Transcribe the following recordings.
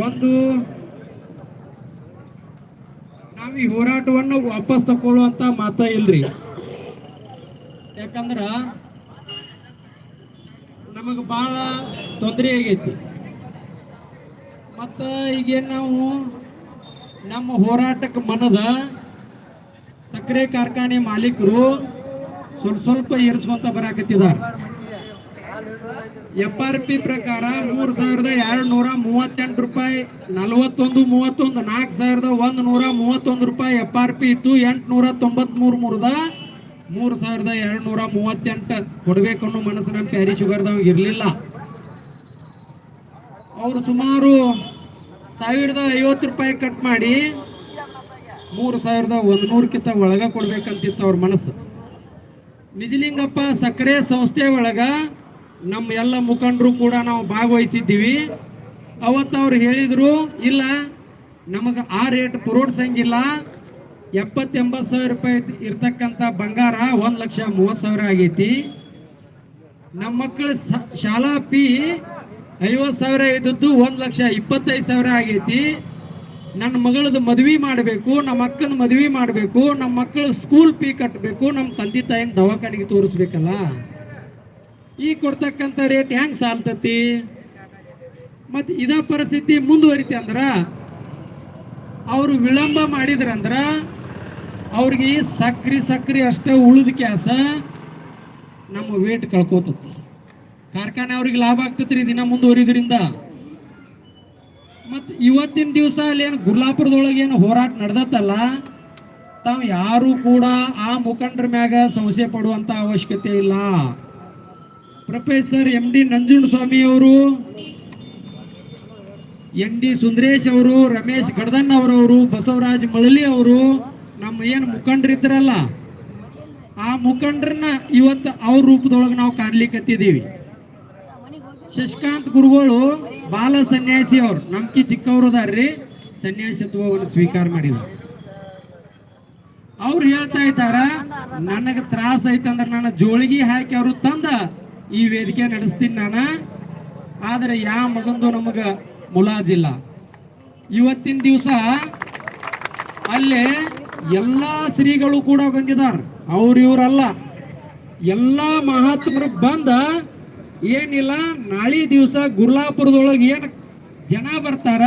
ಒಂದು ನಾವು ಈ ಹೋರಾಟವನ್ನು ವಾಪಸ್ ತಗೊಳ್ಳುವಂತ ಮಾತ ಇಲ್ರಿ. ಯಾಕಂದ್ರ ನಮಗೆ ಬಹಳ ತೊಂದರೆ ಆಗೈತಿ. ಮತ್ತ ಈಗೇನು ನಾವು ನಮ್ಮ ಹೋರಾಟಕ್ಕೆ ಮನದ ಸಕ್ಕರೆ ಕಾರ್ಖಾನೆ ಮಾಲೀಕರು ಸ್ವಲ್ಪ ಸ್ವಲ್ಪ ಏರಿಸ್ಕೊಂತ ಬರಾಕತ್ತಿದ್ದಾರೆ ಎಫ್ ಆರ್ ಪಿ ಪ್ರಕಾರ ಮೂರು ಸಾವಿರದ ಎರಡು ನೂರ ಮೂವತ್ತೆಂಟು ರೂಪಾಯಿ, ನಲವತ್ತೊಂದು, ಮೂವತ್ತೊಂದು, ನಾಲ್ಕು ಸಾವಿರದ ಒಂದು ನೂರ ಮೂವತ್ತೊಂದು ರೂಪಾಯಿ ಎಫ್ ಆರ್ ಪಿ ಇತ್ತು ಎಂಟುನೂರ ತೊಂಬತ್ಮೂರು ಮೂರದ ಮೂರು ಸಾವಿರದ ಎರಡು ನೂರ ಮೂವತ್ತೆಂಟು. ಕೊಡ್ಬೇಕು ಅನ್ನೋ ಮನಸ್ಸು ಪ್ಯಾರಿ ಶುಗರ್ದವಾಗ ಇರಲಿಲ್ಲ. ಅವರು ಸುಮಾರು ಸಾವಿರದ ಐವತ್ತು ರೂಪಾಯಿ ಕಟ್ ಮಾಡಿ ಮೂರು ಸಾವಿರದ ಒಂದು ನೂರಕ್ಕಿಂತ ಒಳಗೆ ಕೊಡ್ಬೇಕಂತಿತ್ತು ಅವ್ರ ಮನಸ್ಸು. ನಿಜಲಿಂಗಪ್ಪ ಸಕ್ಕರೆ ಸಂಸ್ಥೆ ಒಳಗ ನಮ್ಮ ಎಲ್ಲ ಮುಖಂಡರು ಕೂಡ ನಾವು ಭಾಗವಹಿಸಿದ್ದೀವಿ. ಅವತ್ತು ಅವ್ರು ಹೇಳಿದರು, ಇಲ್ಲ, ನಮಗೆ ಆ ರೇಟ್ ಪುರೋಡ್ಸಂಗಿಲ್ಲ. ಎಪ್ಪತ್ತೆಂಬತ್ತು ಸಾವಿರ ರೂಪಾಯಿ ಇರ್ತಕ್ಕಂಥ ಬಂಗಾರ ಒಂದು ಲಕ್ಷ ಮೂವತ್ತು ಸಾವಿರ ಆಗೈತಿ. ನಮ್ಮ ಮಕ್ಕಳ ಶಾಲಾ ಫೀ ಐವತ್ತು ಸಾವಿರ ಇದ್ದದ್ದು ಒಂದು ಲಕ್ಷ ಇಪ್ಪತ್ತೈದು ಸಾವಿರ ಆಗೈತಿ. ನನ್ನ ಮಗಳದು ಮದುವೆ ಮಾಡಬೇಕು, ನಮ್ಮ ಅಕ್ಕನ ಮದುವೆ ಮಾಡಬೇಕು, ನಮ್ಮ ಮಕ್ಕಳ ಸ್ಕೂಲ್ ಫೀ ಕಟ್ಟಬೇಕು ನಮ್ಮ ತಂದೆ ತಾಯಿನ ದವಾಖಾನೆಗೆ ತೋರಿಸ್ಬೇಕಲ್ಲ. ಈ ಕೊಡ್ತಕ್ಕಂಥ ರೇಟ್ ಹೆಂಗೆ ಸಾಲ್ತತಿ? ಮತ್ತು ಇದ ಪರಿಸ್ಥಿತಿ ಮುಂದುವರಿತಿ ಅಂದ್ರೆ, ಅವರು ವಿಳಂಬ ಮಾಡಿದ್ರಂದ್ರೆ ಅವ್ರಿಗೆ ಸಕ್ರಿ ಸಕ್ರಿ ಅಷ್ಟೇ ಉಳಿದ ಕ್ಯಾಸ ನಮ್ಮ ವೇಟ್ ಕಳ್ಕೋತತಿ. ಕಾರ್ಖಾನೆ ಅವ್ರಿಗೆ ಲಾಭ ಆಗ್ತತ್ರಿ ದಿನ ಮುಂದುವರಿದ್ರಿಂದ. ಮತ್ತು ಇವತ್ತಿನ ದಿವಸ ಅಲ್ಲಿ ಏನು ಗುರ್ಲಾಪುರದೊಳಗೆ ಏನು ಹೋರಾಟ ನಡೆದತ್ತಲ್ಲ, ತಾವು ಯಾರು ಕೂಡ ಆ ಮುಖಂಡರ ಮ್ಯಾಗ ಸಂಶಯ ಪಡುವಂತ ಅವಶ್ಯಕತೆ ಇಲ್ಲ. ಪ್ರೊಫೆಸರ್ ಎಂ ಡಿ ನಂಜುಂಡಸ್ವಾಮಿ ಅವರು ಎಂ ಡಿ ಸುಂದರೇಶ್ ಅವರು, ರಮೇಶ್ ಗಡದಣ್ಣ ಅವರವರು, ಬಸವರಾಜ್ ಮಳಲಿ ಅವರು, ನಮ್ಮ ಏನು ಮುಖಂಡರಿದ್ರಲ್ಲ ಆ ಮುಖಂಡರನ್ನ ಇವತ್ತು ಅವ್ರ ರೂಪದೊಳಗೆ ನಾವು ಕಾಣ್ಲಿಕ್ಕತ್ತಿದ್ದೀವಿ ಶಶಿಕಾಂತ್ ಗುರುಗಳು, ಬಾಲ ಸನ್ಯಾಸಿ ಅವ್ರು, ನಮ್ಕಿ ಚಿಕ್ಕವರು ಅದಾರ್ರಿ ಸನ್ಯಾಸತ್ವವನ್ನು ಸ್ವೀಕಾರ ಮಾಡಿದ್ರು. ಅವ್ರು ಹೇಳ್ತಾ ಇದ್ದಾರ, ನನಗೆ ತ್ರಾಸ ಐತಂದ್ರೆ ನನ್ನ ಜೋಳಿಗೆ ಹಾಕಿ ಅವರು ತಂದ ಈ ವೇದಿಕೆ ನಡೆಸ್ತೀನಿ ನಾನು. ಆದ್ರೆ ಯಾವ ಮಗಂದು ನಮಗ ಮುಲಾಜಿಲ್ಲ. ಇವತ್ತಿನ ದಿವಸ ಅಲ್ಲೇ ಎಲ್ಲಾ ಶ್ರೀಗಳು ಕೂಡ ಬಂದಿದ್ದಾರೆ ಅವ್ರು ಇವರಲ್ಲ. ಎಲ್ಲಾ ಮಹಾತ್ಮರು ಬಂದ ಏನಿಲ್ಲ, ನಾಳೆ ದಿವಸ ಗುರ್ಲಾಪುರದೊಳಗೆ ಏನು ಜನ ಬರ್ತಾರ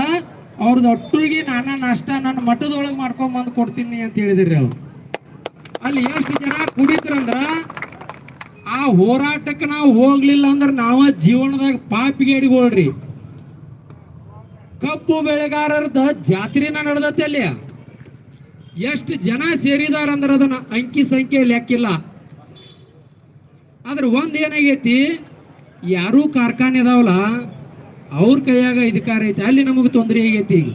ಅವ್ರದ್ದು ಒಟ್ಟಿಗೆ ನಾನಾ ನಾಷ್ಟ ನನ್ನ ಮಠದೊಳಗೆ ಮಾಡ್ಕೊಂಬಂದು ಕೊಡ್ತೀನಿ ಅಂತ ಹೇಳಿದಿರಿ ಅವ್ರು. ಅಲ್ಲಿ ಎಷ್ಟು ಜನ ಕುಡಿದ್ರಂದ್ರ ಆ ಹೋರಾಟಕ್ಕೆ ನಾವು ಹೋಗ್ಲಿಲ್ಲ ಅಂದ್ರೆ ನಾವ ಜೀವನದಾಗ ಪಾಪಿಗೇಡಿಗಳ್ರಿ ಕಬ್ಬು ಬೆಳೆಗಾರರದ ಜಾತ್ರೆನ ನಡೆದತ್ತೆ ಅಲ್ಲಿ. ಎಷ್ಟು ಜನ ಸೇರಿದಾರ ಅಂದ್ರೆ ಅದನ್ನ ಅಂಕಿ ಸಂಖ್ಯೆ ಲೆಕ್ಕಿಲ್ಲ. ಆದ್ರೆ ಒಂದ್ ಏನಾಗೈತಿ, ಯಾರೂ ಕಾರ್ಖಾನೆ ಅದಾವಲ್ಲ, ಅವ್ರ ಕೈಯಾಗ ಅಧಿಕಾರ ಐತಿ, ಅಲ್ಲಿ ನಮಗೆ ತೊಂದರೆ ಆಗೈತಿ ಈಗ.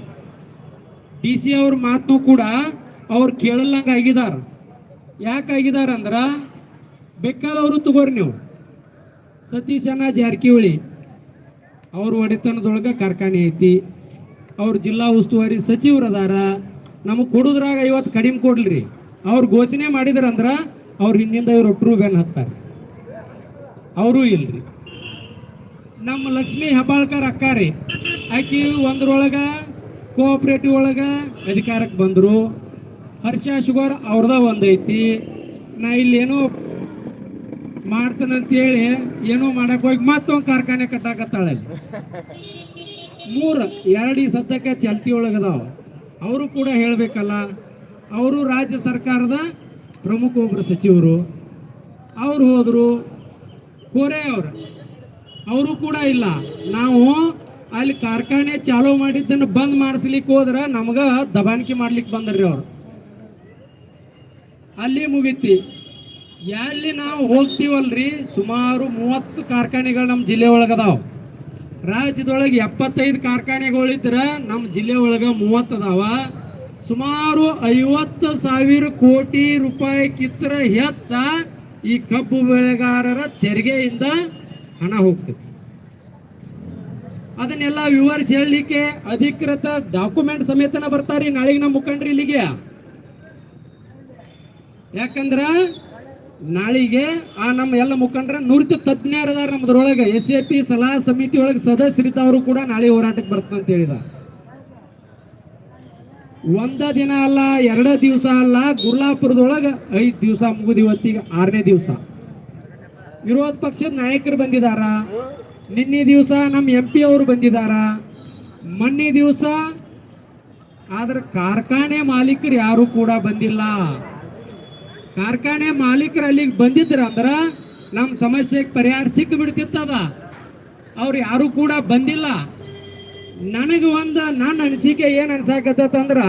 ಡಿ ಸಿ ಅವ್ರ ಮಾತನ್ನು ಕೂಡ ಅವ್ರು ಕೇಳಲ್ಲಂಗ ಆಗಿದಾರ. ಯಾಕಾಗಿದಾರ ಅಂದ್ರ ಬೇಕಾದವರು ತಗೋರಿ ನೀವು. ಸತೀಶಣ್ಣ ಜಾರಕಿಹೊಳಿ, ಅವ್ರ ಒಡೆತನದೊಳಗೆ ಕಾರ್ಖಾನೆ ಐತಿ, ಅವ್ರ ಜಿಲ್ಲಾ ಉಸ್ತುವಾರಿ ಸಚಿವರು ಅದಾರ, ನಮಗೆ ಕೊಡೋದ್ರಾಗ ಐವತ್ತು ಕಡಿಮೆ ಕೊಡ್ಲಿ ಅವ್ರು ಘೋಷಣೆ ಮಾಡಿದ್ರಂದ್ರೆ ಅವ್ರ ಹಿಂದಿಂದ ಇವರು ಒಟ್ಟರು ಬೆನ್ ಹತ್ತಾರೆ. ಅವರೂ ಇಲ್ರಿ. ನಮ್ಮ ಲಕ್ಷ್ಮೀ ಹೆಬ್ಬಾಳ್ಕರ್ ಅಕ್ಕಾರಿ, ಆಕಿ ಒಂದ್ರೊಳಗ ಕೋಆಪರೇಟಿವ್ ಒಳಗ ಅಧಿಕಾರಕ್ಕೆ ಬಂದರು. ಹರ್ಷ ಶುಗರ್ ಅವ್ರದ ಒಂದೈತಿ ನಾ ಇಲ್ಲೇನೋ ಮಾಡ್ತಾನಂತೇಳಿ ಏನೋ ಮಾಡಕ್ ಹೋಗಿ ಮತ್ತೊಂದು ಕಾರ್ಖಾನೆ ಕಟ್ಟಾಕತ್ತಾಳೆ ಮೂರು, ಎರಡು ಸದ್ಯಕ್ಕೆ ಚಾಲ್ತಿ ಒಳಗದಾವ. ಅವರು ಕೂಡ ಹೇಳಬೇಕಲ್ಲ, ಅವರು ರಾಜ್ಯ ಸರ್ಕಾರದ ಪ್ರಮುಖ ಒಬ್ಬರು ಸಚಿವರು. ಅವ್ರು ಹೋದರು, ಕೋರೆ ಅವರು. ಅವರು ಕೂಡ ಇಲ್ಲ. ನಾವು ಅಲ್ಲಿ ಕಾರ್ಖಾನೆ ಚಾಲೂ ಮಾಡಿದ್ದನ್ನು ಬಂದ್ ಮಾಡಿಸ್ಲಿಕ್ಕೆ ಹೋದ್ರೆ ನಮ್ಗೆ ದಬಾನಿಕೆ ಮಾಡ್ಲಿಕ್ಕೆ ಬಂದ್ರಿ ಅವರು. ಅಲ್ಲಿ ಮುಗಿತಿ. ಎಲ್ಲಿ ನಾವು ಹೋಗ್ತೀವಲ್ರಿ? ಸುಮಾರು ಮೂವತ್ತು ಕಾರ್ಖಾನೆಗಳು ನಮ್ಮ ಜಿಲ್ಲೆ ಒಳಗದಾವ. ರಾಜ್ಯದೊಳಗೆ ಎಪ್ಪತ್ತೈದು ಕಾರ್ಖಾನೆಗಳಿದ್ರೆ ನಮ್ಮ ಜಿಲ್ಲೆ ಒಳಗೆ ಮೂವತ್ತು ಅದಾವ ಸುಮಾರು ಐವತ್ತು ಸಾವಿರ ಕೋಟಿ ರೂಪಾಯಿ ಕಿತ್ತರ ಹೆಚ್ಚ ಈ ಕಬ್ಬು ಬೆಳೆಗಾರರ ತೆರಿಗೆಯಿಂದ ಹಣ ಹೋಗ್ತೈತಿ. ಅದನ್ನೆಲ್ಲ ವಿವರಿಸಿ ಹೇಳಲಿಕ್ಕೆ ಅಧಿಕೃತ ಡಾಕ್ಯುಮೆಂಟ್ ಸಮೇತನ ಬರ್ತಾರಿ ನಾಳೆಗೆ ನಮ್ಮ ಮುಖಂಡ್ರಿ ಇಲ್ಲಿಗೆ ಯಾಕಂದ್ರ ನಾಳಿಗೆ ಆ ನಮ್ಮ ಎಲ್ಲ ಮುಖಂಡರ ನುರಿತ ತಜ್ಞರದಾರ ನಮ್ದ್ರೊಳಗೆ ಎಸ್ ಎ ಪಿ ಸಲಹಾ ಸಮಿತಿ ಒಳಗೆ ಸದಸ್ಯರಿದ್ದವರು ಕೂಡ ನಾಳೆ ಹೋರಾಟಕ್ಕೆ ಬರ್ತದೆ ಅಂತ ಹೇಳಿದ. ಒಂದ ದಿನ ಅಲ್ಲ, ಎರಡ ದಿವಸ ಅಲ್ಲ, ಗುರ್ಲಾಪುರದೊಳಗೆ ಐದು ದಿವಸ ಮುಗಿದ ಇವತ್ತಿಗೆ ಆರನೇ ದಿವಸ. ವಿರೋಧ ಪಕ್ಷದ ನಾಯಕರು ಬಂದಿದಾರ, ನಿನ್ನೆ ದಿವಸ ನಮ್ಮ ಎಂ ಪಿ ಅವರು ಬಂದಿದಾರ, ಮೊನ್ನೆ ದಿವಸ ಆದ್ರೆ ಕಾರ್ಖಾನೆ ಮಾಲೀಕರು ಯಾರು ಕೂಡ ಬಂದಿಲ್ಲ. ಕಾರ್ಖಾನೆ ಮಾಲೀಕರು ಅಲ್ಲಿಗೆ ಬಂದಿದ್ರ ಅಂದ್ರ ನಮ್ಮ ಸಮಸ್ಯೆಗೆ ಪರಿಹಾರ ಸಿಕ್ಕ ಬಿಡ್ತಿತ್ತದ ಅವ್ರು ಯಾರು ಕೂಡ ಬಂದಿಲ್ಲ. ನನಗೆ ಒಂದು ನನ್ನ ಅನಿಸಿಕೆ ಏನು ಅನ್ಸಾಕತ್ತಂದ್ರ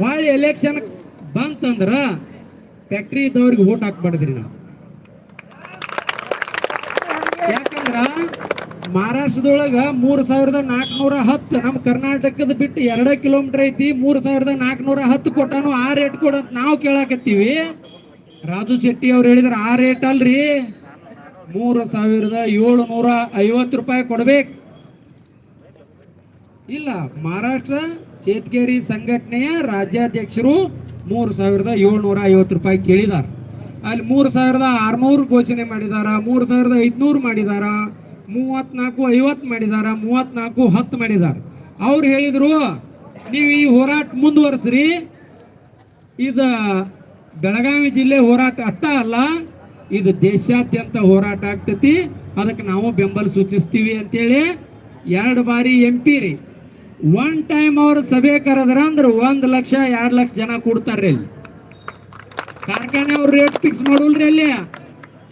ಹೊಳ್ಳಿ ಎಲೆಕ್ಷನ್ ಬಂತಂದ್ರೆ ಫ್ಯಾಕ್ಟ್ರಿ ಇದ್ದವ್ರಿಗೆ ಓಟ್ ಹಾಕ್ಬಾರ್ದ್ರಿ ನಾವು. ಯಾಕಂದ್ರೆ ಮಹಾರಾಷ್ಟ್ರದೊಳಗೆ ಮೂರು ಸಾವಿರದ ನಾಲ್ಕುನೂರ ಹತ್ತು ನಮ್ಮ ಕರ್ನಾಟಕದ ಬಿಟ್ಟು ಎರಡ ಕಿಲೋಮೀಟರ್ ಐತಿ, ಮೂರು ಸಾವಿರದ ನಾಲ್ಕುನೂರ ಹತ್ತು ಕೊಟ್ಟನು ಆ ರೇಟ್ ಕೊಡಂತ ನಾವು ಕೇಳಾಕತ್ತೀವಿ. ರಾಜು ಶೆಟ್ಟಿ ಅವ್ರು ಹೇಳಿದ್ರ, ಆ ರೇಟ್ ಅಲ್ರಿ. ಮೂರು ಸಾವಿರದ ಏಳುನೂರ ಐವತ್ತು ರೂಪಾಯಿ ಕೊಡ್ಬೇಕು. ಇಲ್ಲ, ಮಹಾರಾಷ್ಟ್ರ ಸೇತ್ಕೇರಿ ಸಂಘಟನೆಯ ರಾಜ್ಯಾಧ್ಯಕ್ಷರು ಮೂರು ಸಾವಿರದ ಏಳ್ನೂರ ಐವತ್ತು ರೂಪಾಯಿ ಕೇಳಿದಾರ. ಅಲ್ಲಿ ಮೂರು ಸಾವಿರದ ಆರ್ನೂರು ಘೋಷಣೆ ಮಾಡಿದಾರ, ಮೂರು ಸಾವಿರದ ಐದುನೂರು ಮಾಡಿದಾರ, ಮೂವತ್ನಾಲ್ಕು ಐವತ್ತು ಮಾಡಿದಾರ, ಮೂವತ್ನಾಲ್ಕು ಹತ್ತು ಮಾಡಿದಾರ. ಅವ್ರು ಹೇಳಿದರು, ನೀವು ಈ ಹೋರಾಟ ಮುಂದುವರಿಸ್ರಿ, ಇದು ಬೆಳಗಾವಿ ಜಿಲ್ಲೆ ಹೋರಾಟ ಅಷ್ಟ ಅಲ್ಲ, ಇದು ದೇಶಾದ್ಯಂತ ಹೋರಾಟ ಆಗ್ತತಿ. ಅದಕ್ಕೆ ನಾವು ಬೆಂಬಲ ಸೂಚಿಸ್ತೀವಿ ಅಂತೇಳಿ ಎರಡು ಬಾರಿ ಎಂ ಪಿ ರೀ. ಒನ್ ಟೈಮ್ ಅವರು ಸಭೆ ಕರೆದ್ರ ಅಂದ್ರೆ ಒಂದು ಲಕ್ಷ, ಎರಡು ಲಕ್ಷ ಜನ ಕೊಡ್ತಾರ್ರಿ ಅಲ್ಲಿ. ಕಾರ್ಖಾನೆ ಅವ್ರು ರೇಟ್ ಫಿಕ್ಸ್ ಮಾಡೋಲ್ರಿ ಅಲ್ಲಿ.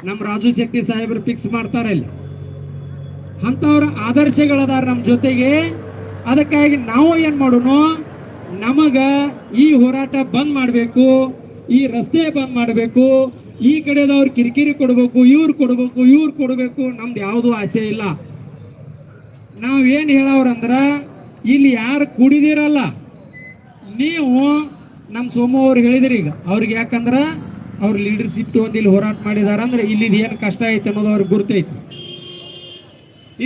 ನಮ್ಮ ರಾಜು ಶೆಟ್ಟಿ ಸಾಹೇಬ್ರು ಫಿಕ್ಸ್ ಮಾಡ್ತಾರೆ ಅಲ್ಲಿ. ಅಂಥವ್ರ ಆದರ್ಶಗಳದಾರ ನಮ್ಮ ಜೊತೆಗೆ. ಅದಕ್ಕಾಗಿ ನಾವು ಏನು ಮಾಡೋಣ ನಮಗ ಈ ಹೋರಾಟ ಬಂದ್ ಮಾಡಬೇಕು. ಈ ರಸ್ತೆ ಬಂದ್ ಮಾಡಬೇಕು, ಈ ಕಡೆದವ್ರು ಕಿರಿಕಿರಿ ಕೊಡಬೇಕು, ಇವ್ರು ಕೊಡಬೇಕು ಇವ್ರು ಕೊಡಬೇಕು ನಮ್ದು ಯಾವುದೂ ಆಸೆ ಇಲ್ಲ. ನಾವೇನು ಹೇಳವ್ರಂದ್ರ, ಇಲ್ಲಿ ಯಾರು ಕುಡಿದಿರಲ್ಲ, ನೀವು ನಮ್ಮ ಸೋಮು ಅವ್ರು ಹೇಳಿದ್ರಿ ಈಗ, ಅವ್ರಿಗೆ ಯಾಕಂದ್ರೆ ಅವ್ರ ಲೀಡರ್ಶಿಪ್ ತಗೊಂಡು ಇಲ್ಲಿ ಹೋರಾಟ ಮಾಡಿದಾರ, ಅಂದ್ರೆ ಇಲ್ಲಿ ಏನು ಕಷ್ಟ ಐತೆ ಅನ್ನೋದು ಅವ್ರಿಗೆ ಗುರ್ತೈತಿ.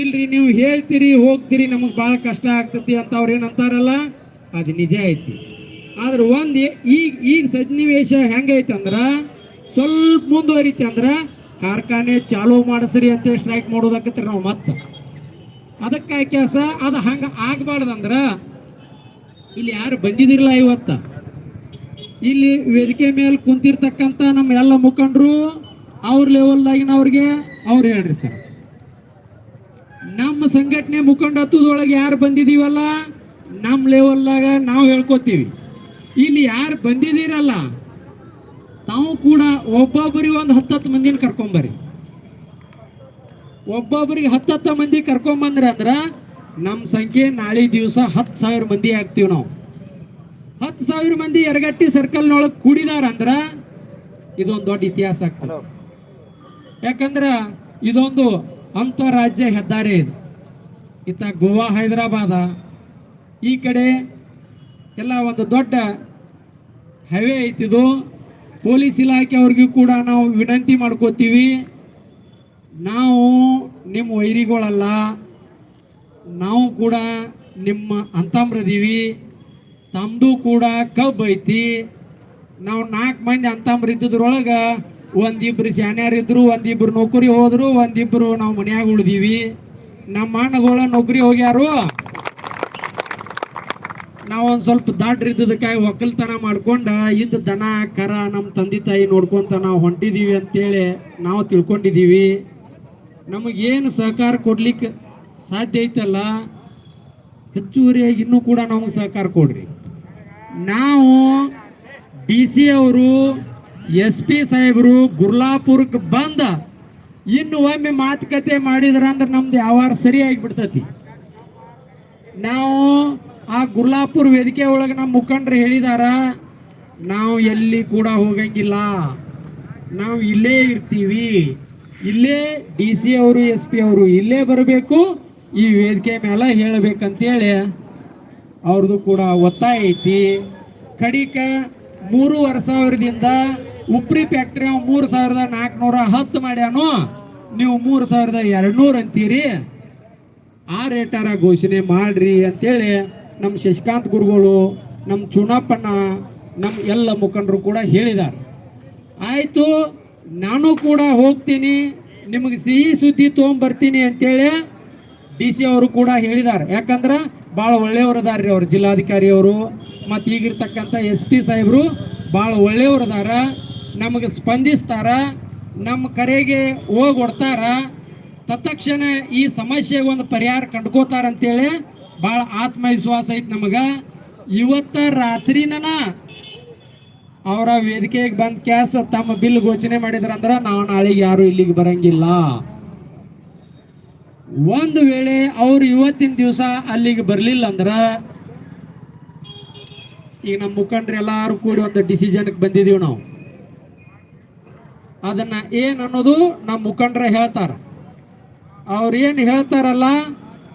ಇಲ್ರಿ, ನೀವು ಹೇಳ್ತೀರಿ, ಹೋಗ್ತೀರಿ, ನಮಗೆ ಭಾಳ ಕಷ್ಟ ಆಗ್ತತಿ ಅಂತ ಅವ್ರು ಏನಂತಾರಲ್ಲ ಅದು ನಿಜ ಐತಿ. ಆದ್ರೆ ಒಂದು ಈಗ ಈಗ ಸನ್ನಿವೇಶ ಹೆಂಗೈತೆ ಅಂದ್ರ ಸ್ವಲ್ಪ ಮುಂದುವರಿತಿ ಅಂದ್ರ ಕಾರ್ಖಾನೆ ಚಾಲೂ ಮಾಡಿಸ್ರಿ ಅಂತ ಸ್ಟ್ರೈಕ್ ಮಾಡೋದಕ್ಕತ್ರಿ ನಾವು ಮತ್ತೆ. ಅದಕ್ಕಾಗಿ ಕೆಲಸ ಅದು ಹಂಗ ಆಗ್ಬಾರ್ದಂದ್ರ ಇಲ್ಲಿ ಯಾರು ಬಂದಿದಿರಲ್ಲ ಇವತ್ತ? ಇಲ್ಲಿ ವೇದಿಕೆ ಮೇಲೆ ಕುಂತಿರ್ತಕ್ಕಂಥ ನಮ್ಮ ಎಲ್ಲ ಮುಖಂಡರು ಅವ್ರ ಲೆವೆಲ್ದಾಗಿನವ್ರಿಗೆ ಅವ್ರು ಹೇಳ್ರಿ ಸರ್. ನಮ್ಮ ಸಂಘಟನೆ ಮುಖಂಡತ್ವದೊಳಗೆ ಯಾರು ಬಂದಿದೀವಲ್ಲ ನಮ್ಮ ಲೆವೆಲ್ದಾಗ ನಾವು ಹೇಳ್ಕೊತೀವಿ. ಇಲ್ಲಿ ಯಾರು ಬಂದಿದ್ದೀರಲ್ಲ ತಾವು ಕೂಡ ಒಬ್ಬೊಬ್ಬರಿಗೆ ಒಂದು ಹತ್ತತ್ತು ಮಂದಿನ ಕರ್ಕೊಂಬರ್ರಿ ಒಬ್ಬೊಬ್ಬರಿಗೆ ಹತ್ತತ್ತು ಮಂದಿ ಕರ್ಕೊಂಬಂದ್ರೆ ಅಂದ್ರೆ ನಮ್ಮ ಸಂಖ್ಯೆ ನಾಳೆ ದಿವಸ ಹತ್ತು ಸಾವಿರ ಮಂದಿ ಆಗ್ತೀವಿ ನಾವು. ಹತ್ತು ಸಾವಿರ ಮಂದಿ ಎರಗಟ್ಟಿ ಸರ್ಕಲ್ನೊಳಗೆ ಕೂಡಿದಾರ ಅಂದ್ರ ಇದೊಂದು ದೊಡ್ಡ ಇತಿಹಾಸ ಆಗ್ತದೆ. ಯಾಕಂದ್ರೆ ಇದೊಂದು ಅಂತರಾಜ್ಯ ಹೆದ್ದಾರಿ ಇದು. ಇತ್ತ ಗೋವಾ ಹೈದರಾಬಾದ. ಈ ಕಡೆ ಎಲ್ಲ ಒಂದು ದೊಡ್ಡ ಹೈವೇ ಐತಿದು, ಪೊಲೀಸ್ ಇಲಾಖೆ ಅವ್ರಿಗೂ ಕೂಡ ನಾವು ವಿನಂತಿ ಮಾಡ್ಕೋತೀವಿ. ನಾವು ನಿಮ್ಮ ವೈರಿಗಳಲ್ಲ, ನಾವು ಕೂಡ ನಿಮ್ಮ ಅಂತಮ್ರದೀವಿ ತಮ್ಮದು ಕೂಡ ಕಬ್ಬು ಐತಿ. ನಾವು ನಾಲ್ಕು ಮಂದಿ ಅಂತಾಮ್ರ ಇದ್ದದ್ರೊಳಗೆ ಒಂದಿಬ್ರು ಶಾನ್ಯಾರಿದ್ರು ಒಂದಿಬ್ರು ನೌಕರಿ ಹೋದ್ರು, ಒಂದಿಬ್ರು ನಾವು ಮನ್ಯಾಗ ಉಳಿದೀವಿ. ನಮ್ಮ ಅಣ್ಣಗಳ ನೌಕರಿ ಹೋಗ್ಯಾರು? ನಾವು ಒಂದು ಸ್ವಲ್ಪ ದಾಡ್ರಿ ಇದ್ದದಕ್ಕಾಗಿ ಒಕ್ಕಲ್ತನ ಮಾಡ್ಕೊಂಡು ಇದ್ದ ದನ, ಕರ ನಮ್ಮ ತಂದೆ ತಾಯಿ ನೋಡ್ಕೊಂತ ನಾವು ಹೊಂಟಿದೀವಿ ಅಂತೇಳಿ ನಾವು ತಿಳ್ಕೊಂಡಿದ್ದೀವಿ ನಮಗೇನು ಸಹಕಾರ ಕೊಡ್ಲಿಕ್ಕೆ ಸಾಧ್ಯ ಐತಲ್ಲ? ಹೆಚ್ಚುವರಿಯಾಗಿ ಇನ್ನೂ ಕೂಡ ನಮಗೆ ಸಹಕಾರ ಕೊಡ್ರಿ. ನಾವು ಡಿ ಸಿ ಅವರು, ಎಸ್ ಪಿ ಸಾಹೇಬರು ಗುರ್ಲಾಪುರಕ್ಕೆ ಬಂದ ಇನ್ನು ಒಮ್ಮೆ ಮಾತುಕತೆ ಮಾಡಿದ್ರ ಅಂದ್ರೆ ನಮ್ದು ಯಾವಾಗ ಸರಿಯಾಗಿ ಬಿಡ್ತತಿ ನಾವು ಆ ಗುರ್ಲಾಪುರ ವೇದಿಕೆ ಒಳಗೆ ನಮ್ಮ ಮುಖಂಡರು ಹೇಳಿದಾರ, ನಾವು ಎಲ್ಲಿ ಕೂಡ ಹೋಗಂಗಿಲ್ಲ. ನಾವು ಇಲ್ಲೇ ಇರ್ತೀವಿ. ಇಲ್ಲೇ ಡಿ ಸಿ ಅವರು ಎಸ್ ಪಿ ಅವರು ಇಲ್ಲೇ ಬರಬೇಕು. ಈ ವೇದಿಕೆ ಮೇಲೆ ಹೇಳಬೇಕಂತೇಳಿ ಅವ್ರದ್ದು ಕೂಡ ಒತ್ತಾಯ ಐತಿ. ಕಡಿಕ ಮೂರುವರೆ ಸಾವಿರದಿಂದ ಉಪ್ರಿ ಫ್ಯಾಕ್ಟ್ರಿ ಅವ್ ಮೂರು ಸಾವಿರದ ನಾಲ್ಕುನೂರ ಹತ್ತು ಮಾಡ್ಯಾನು, ನೀವು ಮೂರು ಸಾವಿರದ ಎರಡ್ನೂರು ಅಂತೀರಿ. ಆ ರೇಟಾರ ಘೋಷಣೆ ಮಾಡ್ರಿ ಅಂತೇಳಿ ನಮ್ಮ ಶಶಿಕಾಂತ್ ಗುರುಗಳು ನಮ್ಮ ಚುನಾಪಣ್ಣ ನಮ್ಮ ಎಲ್ಲ ಮುಖಂಡರು ಕೂಡ ಹೇಳಿದ್ದಾರೆ ಆಯಿತು, ನಾನು ಕೂಡ ಹೋಗ್ತೀನಿ, ನಿಮಗೆ ಸಿಹಿ ಸುದ್ದಿ ತೊಗೊಂಬರ್ತೀನಿ ಅಂತೇಳಿ ಡಿ ಸಿ ಅವರು ಕೂಡ ಹೇಳಿದ್ದಾರೆ ಯಾಕಂದ್ರೆ ಭಾಳ ಒಳ್ಳೆಯವರದಾರ್ರಿ ಅವರು, ಜಿಲ್ಲಾಧಿಕಾರಿಯವರು, ಮತ್ತು ಈಗಿರ್ತಕ್ಕಂಥ ಎಸ್ ಪಿ ಸಾಹೇಬರು ಭಾಳ ಒಳ್ಳೆಯವರದಾರ ನಮಗೆ ಸ್ಪಂದಿಸ್ತಾರ ನಮ್ಮ ಕರೆಗೆ ಹೋಗಿ ಕೊಡ್ತಾರ ತತ್ಕ್ಷಣ ಈ ಸಮಸ್ಯೆಗೆ ಒಂದು ಪರಿಹಾರ ಕಂಡ್ಕೋತಾರ ಅಂತೇಳಿ ಭಾಳ ಆತ್ಮವಿಶ್ವಾಸ ಐತಿ ನಮಗೆ. ಇವತ್ತ ರಾತ್ರಿನ ಅವರ ವೇದಿಕೆಗೆ ಬಂದ ಕ್ಯಾಸ್ ತಮ್ಮ ಬಿಲ್ ಘೋಷಣೆ ಮಾಡಿದ್ರಂದ್ರೆ ನಾವು ನಾಳೆಗೆ ಯಾರು ಇಲ್ಲಿಗೆ ಬರಂಗಿಲ್ಲ. ಒಂದು ವೇಳೆ ಅವ್ರು ಇವತ್ತಿನ ದಿವಸ ಅಲ್ಲಿಗೆ ಬರಲಿಲ್ಲ ಅಂದ್ರೆ ಈಗ ನಮ್ಮ ಮುಖಂಡ್ರು ಎಲ್ಲರೂ ಕೂಡಿ ಒಂದು ಡಿಸಿಷನ್ಗೆ ಬಂದಿದೀವಿ ನಾವು. ಅದನ್ನ ಏನ್ ಅನ್ನೋದು ನಮ್ಮ ಮುಖಂಡ್ರ ಹೇಳ್ತಾರ. ಅವ್ರು ಏನು ಹೇಳ್ತಾರಲ್ಲ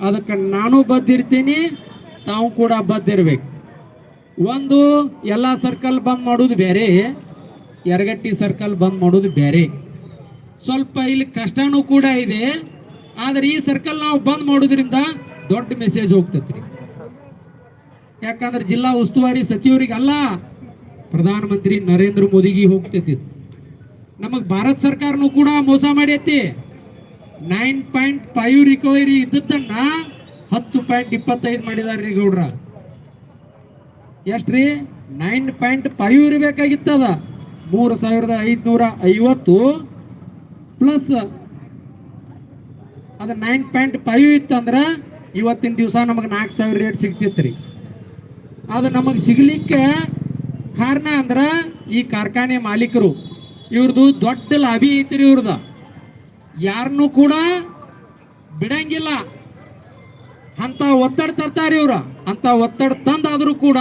ಅದಕ್ಕೆ ನಾನು ಬದ್ದಿರ್ತೀನಿ, ತಾವು ಕೂಡ ಬದ್ದಿರ್ಬೇಕು. ಒಂದು, ಎಲ್ಲ ಸರ್ಕಲ್ ಬಂದ್ ಮಾಡೋದು ಬೇರೆ ಎರಗಟ್ಟಿ ಸರ್ಕಲ್ ಬಂದ್ ಮಾಡೋದು ಬೇರೆ. ಸ್ವಲ್ಪ ಇಲ್ಲಿ ಕಷ್ಟನೂ ಕೂಡ ಇದೆ, ಆದ್ರೆ ಈ ಸರ್ಕಲ್ ನಾವು ಬಂದ್ ಮಾಡೋದ್ರಿಂದ ದೊಡ್ಡ ಮೆಸೇಜ್ ಹೋಗ್ತೈತ್ರಿ. ಯಾಕಂದ್ರೆ ಜಿಲ್ಲಾ ಉಸ್ತುವಾರಿ ಸಚಿವರಿಗಲ್ಲ, ಪ್ರಧಾನಮಂತ್ರಿ ನರೇಂದ್ರ ಮೋದಿಗೆ ಹೋಗ್ತೈತಿ. ನಮಗೆ ಭಾರತ ಸರ್ಕಾರನು ಕೂಡ ಮೋಸ ಮಾಡೈತಿ ನೈನ್ ಪಾಯಿಂಟ್ ಫೈವ್ ರಿಕವರಿ ಇದ್ದದ್ದನ್ನ ಹತ್ತು ಪಾಯಿಂಟ್ ಇಪ್ಪತ್ತೈದು ಮಾಡಿದಾರ್ರಿ ಗೌಡ್ರ. ಎಷ್ಟ್ರಿ? ನೈನ್ ಪಾಯಿಂಟ್ ಫೈವ್ ಇರಬೇಕಾಗಿತ್ತದ. ಮೂರು ಸಾವಿರದ ಐದುನೂರ ಐವತ್ತು ಪ್ಲಸ್ ಅದು ನೈನ್ ಪಾಯಿಂಟ್ ಫೈವ್ ಇತ್ತಂದ್ರೆ ಇವತ್ತಿನ ದಿವಸ ನಮಗೆ ನಾಲ್ಕು ಸಾವಿರ ರೇಟ್ ಸಿಗ್ತಿತ್ತು ರೀ ಅದು ನಮಗೆ ಸಿಗ್ಲಿಕ್ಕೆ ಕಾರಣ ಅಂದ್ರೆ ಈ ಕಾರ್ಖಾನೆ ಮಾಲೀಕರು. ಇವ್ರದ್ದು ದೊಡ್ಡ ಲಾಭಿ ಐತ್ರಿ ಇವ್ರದ. ಯಾರನ್ನೂ ಕೂಡ ಬಿಡಂಗಿಲ್ಲ. ಅಂತ ಒತ್ತಡ ತರ್ತಾರೆ ಇವ್ರು. ಅಂತ ಒತ್ತಡ ತಂದಾದರೂ ಕೂಡ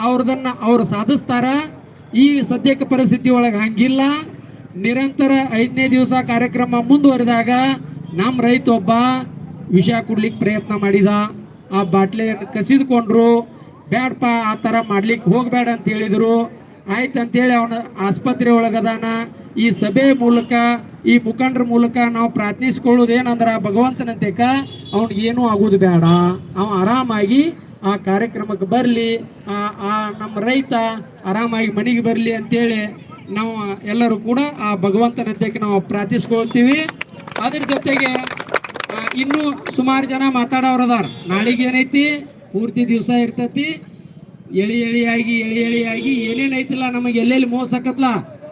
ಅವ್ರದನ್ನ ಅವ್ರು ಸಾಧಿಸ್ತಾರ. ಈ ಸದ್ಯಕ್ಕೆ ಪರಿಸ್ಥಿತಿ ಒಳಗೆ ಹಂಗಿಲ್ಲ. ನಿರಂತರ ಐದನೇ ದಿವಸ ಕಾರ್ಯಕ್ರಮ ಮುಂದುವರೆದಾಗ ನಮ್ಮ ರೈತ ಒಬ್ಬ ವಿಷ ಕೊಡ್ಲಿಕ್ಕೆ ಪ್ರಯತ್ನ ಮಾಡಿದ. ಆ ಬಾಟ್ಲಿಯನ್ನು ಕಸಿದುಕೊಂಡ್ರು. ಬ್ಯಾಡಪ್ಪ ಆ ಥರ ಮಾಡ್ಲಿಕ್ಕೆ ಹೋಗಬೇಡ ಅಂತ ಹೇಳಿದರು. ಆಯ್ತು ಅಂತೇಳಿ ಅವನ ಆಸ್ಪತ್ರೆ ಒಳಗದಾನ. ಈ ಸಭೆ ಮೂಲಕ, ಈ ಮುಖಂಡರ ಮೂಲಕ ನಾವು ಪ್ರಾರ್ಥಿಸ್ಕೊಳ್ಳೋದು ಏನಂದ್ರೆ ಭಗವಂತನಂತೆಕ ಅವ್ನಿಗೆ ಏನೂ ಆಗೋದು ಬೇಡ. ಅವ ಆರಾಮಾಗಿ ಆ ಕಾರ್ಯಕ್ರಮಕ್ಕೆ ಬರಲಿ, ಆ ನಮ್ಮ ರೈತ ಆರಾಮಾಗಿ ಮನೆಗೆ ಬರಲಿ ಅಂತೇಳಿ ನಾವು ಎಲ್ಲರೂ ಕೂಡ ಆ ಭಗವಂತನಂತೆಗೆ ನಾವು ಪ್ರಾರ್ಥಿಸ್ಕೊಳ್ತೀವಿ. ಅದ್ರ ಜೊತೆಗೆ ಇನ್ನೂ ಸುಮಾರು ಜನ ಮಾತಾಡೋರದಾರ ನಾಳೆಗೆ ಏನೈತಿ ಪೂರ್ತಿ ದಿವಸ ಇರ್ತೈತಿ. ಎಳಿ ಎಳಿಯಾಗಿ ಎಳಿ ಎಳಿಯಾಗಿ ಏನೇನು ಐತಿಲ್ಲ ನಮಗೆ, ಎಲ್ಲೆಲ್ಲಿ ಮೋಸ ಆಕತ್ಲ?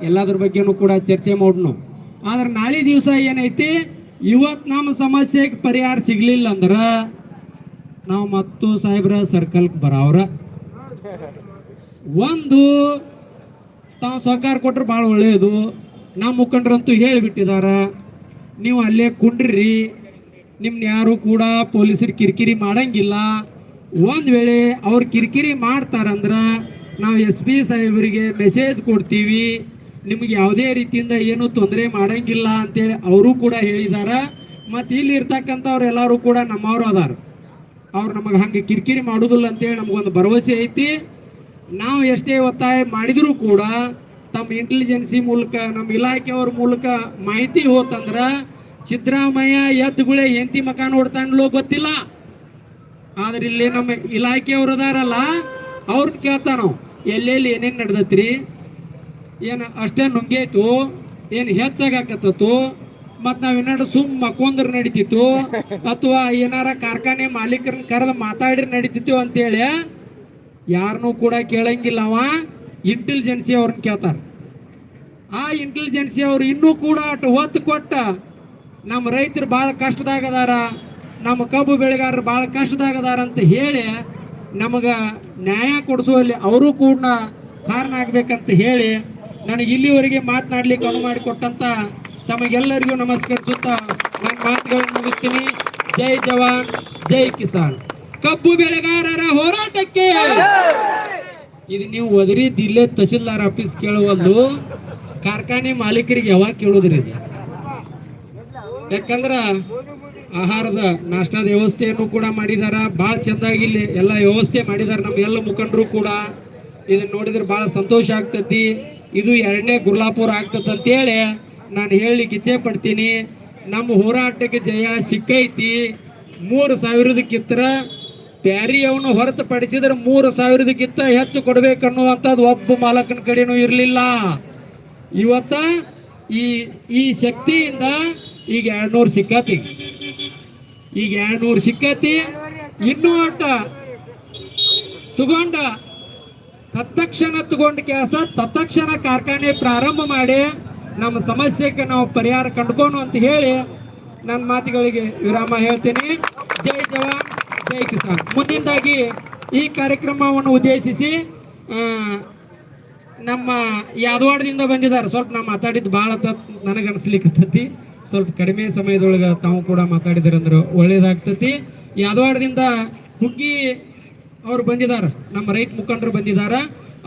ಎಲ್ಲದ್ರ ಬಗ್ಗೆನೂ ಕೂಡ ಚರ್ಚೆ ಮಾಡೋಣ ಆದ್ರೆ ನಾಳೆ ದಿವಸ ಏನೈತಿ? ಇವತ್ತು ನಮ್ಮ ಸಮಸ್ಯೆಗೆ ಪರಿಹಾರ ಸಿಗ್ಲಿಲ್ಲ ಅಂದ್ರೆ ನಾವು ಮತ್ತು ಸಾಹೇಬ್ರ ಸರ್ಕಲ್ಗೆ ಬರವ್ರ. ಒಂದು, ತಾವು ಸಹಕಾರ ಕೊಟ್ರೆ ಭಾಳ ಒಳ್ಳೆಯದು ನಮ್ಮ ಮುಖಂಡರಂತೂ ಹೇಳಿಬಿಟ್ಟಿದಾರ, ನೀವು ಅಲ್ಲೇ ಕುಂಡ್ರಿ, ನಿಮ್ನ ಯಾರು ಕೂಡ ಪೊಲೀಸರು ಕಿರಿಕಿರಿ ಮಾಡಂಗಿಲ್ಲ. ಒಂದು ವೇಳೆ ಅವ್ರು ಕಿರಿಕಿರಿ ಮಾಡ್ತಾರಂದ್ರೆ ನಾವು ಎಸ್ ಪಿ ಸಾಹೇಬರಿಗೆ ಮೆಸೇಜ್ ಕೊಡ್ತೀವಿ. ನಿಮ್ಗೆ ಯಾವುದೇ ರೀತಿಯಿಂದ ಏನು ತೊಂದರೆ ಮಾಡಂಗಿಲ್ಲ ಅಂತೇಳಿ ಅವರು ಕೂಡ ಹೇಳಿದಾರ. ಮತ್ತು ಇಲ್ಲಿ ಇರ್ತಕ್ಕಂಥವ್ರು ಎಲ್ಲರೂ ಕೂಡ ನಮ್ಮವರು ಅದಾರ. ಅವ್ರು ನಮಗೆ ಹಂಗೆ ಕಿರಿಕಿರಿ ಮಾಡೋದಿಲ್ಲ ಅಂತೇಳಿ ನಮಗೊಂದು ಭರವಸೆ ಐತಿ. ನಾವು ಎಷ್ಟೇ ಒತ್ತಾಯ ಮಾಡಿದರೂ ಕೂಡ ತಮ್ಮ ಇಂಟೆಲಿಜೆನ್ಸಿ ಮೂಲಕ ನಮ್ಮ ಇಲಾಖೆಯವ್ರ ಮೂಲಕ ಮಾಹಿತಿ ಹೋತಂದ್ರೆ ಸಿದ್ದರಾಮಯ್ಯ ಎದ್ದುಗಳೇ ಎಂತಿ ಮಕ ನೋಡ್ತಾನಲ್ಲೋ ಗೊತ್ತಿಲ್ಲ. ಆದ್ರೆ ಇಲ್ಲಿ ನಮ್ಮ ಇಲಾಖೆಯವ್ರು ಅದಾರಲ್ಲ ಅವ್ರನ್ನ ಕೇಳ್ತಾ ನಾವು. ಎಲ್ಲೆಲ್ಲಿ ಏನೇನು ನಡೆದತ್ರಿ? ಏನು ಅಷ್ಟೇ ನುಂಗೈತು, ಏನು ಹೆಚ್ಚಾಗತ್ತತ್ತು ಮತ್ತು ನಾವು ಏನಾದ್ರು ಸುಮ್ ಮಕ್ಕೊಂದ್ರ ನಡೀತಿತ್ತು, ಅಥವಾ ಏನಾರ ಕಾರ್ಖಾನೆ ಮಾಲೀಕರನ್ನ ಕರೆದು ಮಾತಾಡ್ರಿ ನಡೀತಿತ್ತು ಅಂತೇಳಿ ಯಾರನ್ನೂ ಕೂಡ ಕೇಳಂಗಿಲ್ಲ ಅವ. ಇಂಟೆಲಿಜೆನ್ಸಿ ಅವ್ರನ್ನ ಕೇಳ್ತಾರೆ. ಆ ಇಂಟೆಲಿಜೆನ್ಸಿ ಅವ್ರು ಇನ್ನೂ ಕೂಡ ಒತ್ತು ಕೊಟ್ಟ ನಮ್ಮ ರೈತರು ಭಾಳ ಕಷ್ಟದಾಗ ಅದಾರ ನಮ್ಮ ಕಬ್ಬು ಬೆಳೆಗಾರರು ಭಾಳ ಕಷ್ಟದಾಗ ಅದಾರ ಅಂತ ಹೇಳಿ ನಮಗೆ ನ್ಯಾಯ ಕೊಡಿಸುವಲ್ಲಿ ಅವರು ಕೂಡ ಕಾರಣ ಆಗ್ಬೇಕಂತ ಹೇಳಿ ನನಗೆ ಇಲ್ಲಿವರೆಗೆ ಮಾತನಾಡಲಿಕ್ಕೆ ಅನುವು ಮಾಡಿಕೊಟ್ಟಂತ ತಮಗೆಲ್ಲರಿಗೂ ನಮಸ್ಕರಿಸುತ್ತಾ ನನ್ನ ಮಾತುಗಳನ್ನು ಮುಗಿಸ್ತೀನಿ. ಜೈ ಜವಾನ್, ಜೈ ಕಿಸಾನ್. ಕಬ್ಬು ಬೆಳೆಗಾರರ ಹೋರಾಟಕ್ಕೆ ಇದು ನೀವು ಒದರಿ ದಿಲ್ಲೇ ತಹಶೀಲ್ದಾರ್ ಆಫೀಸ್ ಕೇಳುವಲ್ದು ಕಾರ್ಖಾನೆ ಮಾಲೀಕರಿಗೆ ಯಾವಾಗ ಕೇಳೋದ್ರಿ ಯಾಕಂದ್ರ ಆಹಾರದ ನಾಷ್ಟದ ವ್ಯವಸ್ಥೆಯನ್ನು ಕೂಡ ಮಾಡಿದಾರ. ಭಾಳ ಚೆಂದಾಗಿ ಇಲ್ಲಿ ಎಲ್ಲ ವ್ಯವಸ್ಥೆ ಮಾಡಿದಾರ ನಮ್ಮ ಎಲ್ಲ ಮುಖಂಡರು ಕೂಡ. ಇದನ್ನ ನೋಡಿದ್ರೆ ಭಾಳ ಸಂತೋಷ ಆಗ್ತತಿ. ಇದು ಎರಡನೇ ಗುರ್ಲಾಪುರ ಆಗ್ತದೆ ಅಂತೇಳಿ ನಾನು ಹೇಳಲಿಕ್ಕೆ ಇಚ್ಛೆ ಪಡ್ತೀನಿ. ನಮ್ಮ ಹೋರಾಟಕ್ಕೆ ಜಯ ಸಿಕ್ಕೈತಿ. ಮೂರು ಸಾವಿರದಕ್ಕಿಂತ ಹೊರತು ಪಡಿಸಿದ್ರೆ ಮೂರು ಸಾವಿರದಕ್ಕಿಂತ ಹೆಚ್ಚು ಕೊಡಬೇಕನ್ನುವಂಥದ್ದು ಒಬ್ಬ ಮಾಲಕನ ಕಡೆನೂ ಇರಲಿಲ್ಲ. ಇವತ್ತ ಈ ಈ ಶಕ್ತಿಯಿಂದ ಈಗ ಎರಡ್ನೂರು ಸಿಕ್ಕತಿ. ಈಗ ಎರಡ್ನೂರು ಸಿಕ್ಕತಿ. ಇನ್ನೂ ಅಟ್ಟ. ತಗೊಂಡ. ತತ್ಕ್ಷಣ ತಗೊಂಡ ಕೆಲಸ, ತತ್ಕ್ಷಣ ಕಾರ್ಖಾನೆ ಪ್ರಾರಂಭ ಮಾಡಿ ನಮ್ಮ ಸಮಸ್ಯೆಗೆ ನಾವು ಪರಿಹಾರ ಕಂಡುಕೋನು ಅಂತ ಹೇಳಿ ನನ್ನ ಮಾತುಗಳಿಗೆ ವಿರಾಮ ಹೇಳ್ತೀನಿ. ಜೈ ಜವಾನ್, ಜೈ ಕಿಸಾನ್. ಮುಂದಿನದಾಗಿ ಈ ಕಾರ್ಯಕ್ರಮವನ್ನು ಉದ್ದೇಶಿಸಿ ನಮ್ಮ ಯಾದವಾಡದಿಂದ ಬಂದಿದ್ದಾರೆ. ಸ್ವಲ್ಪ ನಾ ಮಾತಾಡಿದ್ದು ಭಾಳ ನನಗೆ ಅನಿಸ್ಲಿಕ್ಕತ್ತೈತಿ ಸ್ವಲ್ಪ ಕಡಿಮೆ ಸಮಯದೊಳಗೆ ತಾವು ಕೂಡ ಮಾತಾಡಿದ್ರಿ ಅಂದ್ರೆ ಒಳ್ಳೇದಾಗ್ತತಿ. ಯಾದವಾಡದಿಂದ ಹುಗ್ಗಿ ಅವರು ಬಂದಿದ್ದಾರೆ ನಮ್ಮ ರೈತ ಮುಖಂಡರು ಬಂದಿದ್ದಾರೆ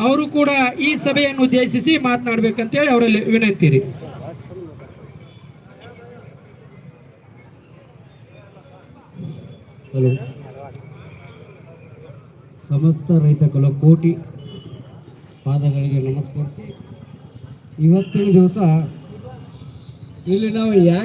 ಅವರು ಕೂಡ ಈ ಸಭೆಯನ್ನು ಉದ್ದೇಶಿಸಿ ಮಾತನಾಡಬೇಕಂತೇಳಿ ಅವರಲ್ಲಿ ವಿನಂತೀರಿ. ಹಲೋ. ಸಮಸ್ತ ರೈತ ಕುಲ ಕೋಟಿ ಪಾದಗಳಿಗೆ ನಮಸ್ಕರಿಸಿ. ಇವತ್ತಿನ ದಿವಸ ಇಲ್ಲಿ ನಾವು ಯಾಕೆ